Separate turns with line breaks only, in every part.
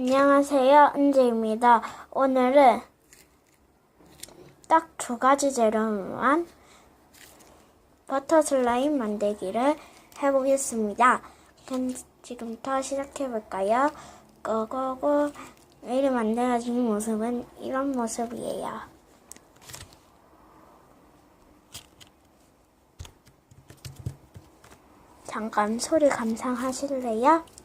안녕하세요. 은지입니다. 오늘은 딱 두 가지 재료만 버터 슬라임 만들기를 해보겠습니다. 그럼 지금부터 시작해볼까요? 고고고 이를 만들어진 모습은 이런 모습이에요. 잠깐 소리 감상하실래요?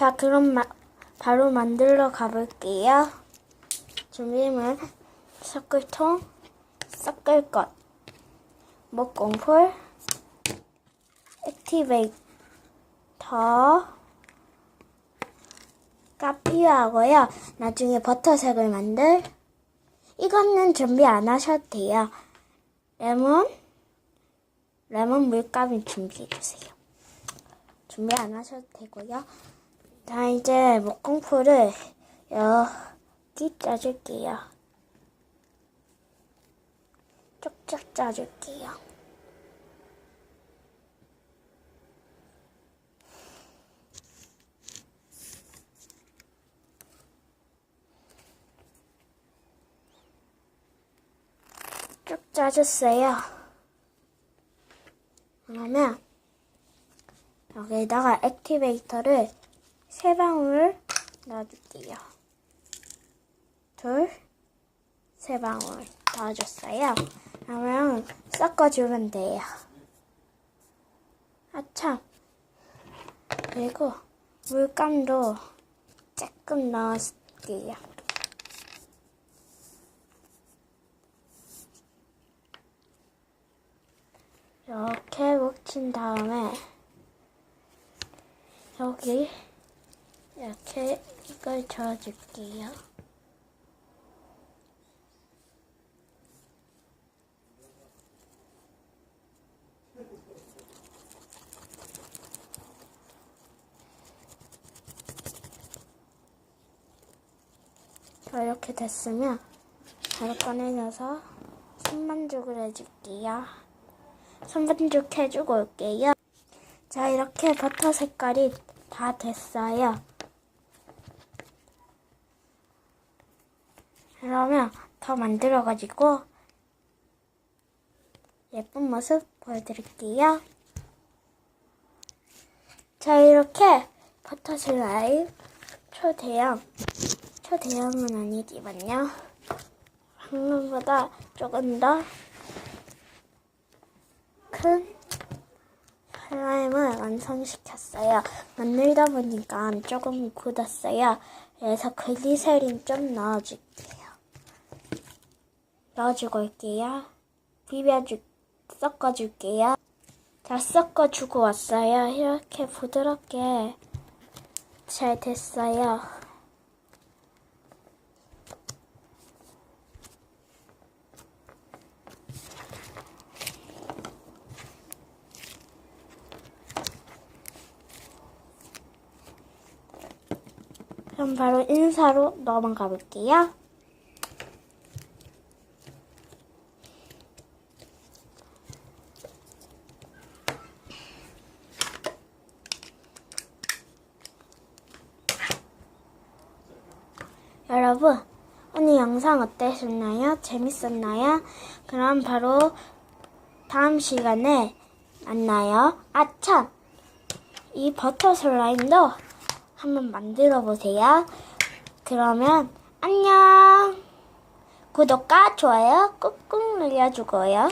자, 그럼 마- 바로 만들러 가볼게요. 준비물, 섞을통, 섞을 것, 목공풀, 액티베이터 가 필요하고요. 나중에 버터색을 만들, 이거는 준비 안 하셔도 돼요. 레몬, 레몬 물감을 준비해주세요. 준비 안 하셔도 되고요. 자, 이제 목공풀을 여기 짜줄게요. 쪽쪽 짜줄게요. 쭉 짜줬어요. 그러면 여기다가 액티베이터를 세 방울 넣어줄게요. 둘, 세 방울 넣어줬어요. 그러면 섞어주면 돼요. 아참. 그리고 물감도 조금 넣어줄게요. 이렇게 묵힌 다음에 여기 이렇게 이걸 저어줄게요. 자, 이렇게 됐으면 바로 꺼내서 손만죽을 해줄게요. 손만죽 해주고 올게요. 자, 이렇게 버터 색깔이 다 됐어요. 그러면 더 만들어가지고 예쁜 모습 보여드릴게요. 자, 이렇게 버터 슬라임 초대형, 초대형은 아니지만요. 방금보다 조금 더 큰 슬라임을 완성시켰어요. 만들다 보니까 조금 굳었어요. 그래서 글리세린 좀 넣어줄게요. 넣어주고 올게요. 비벼주, 섞어줄게요. 다 섞어주고 왔어요. 이렇게 부드럽게 잘 됐어요. 그럼 바로 인사로 넘어가 볼게요. 여러분, 오늘 영상 어떠셨나요? 재밌었나요? 그럼 바로 다음 시간에 만나요. 아, 참! 이 버터 슬라임도 한번 만들어 보세요. 그러면 안녕! 구독과 좋아요 꾹꾹 눌러주고요.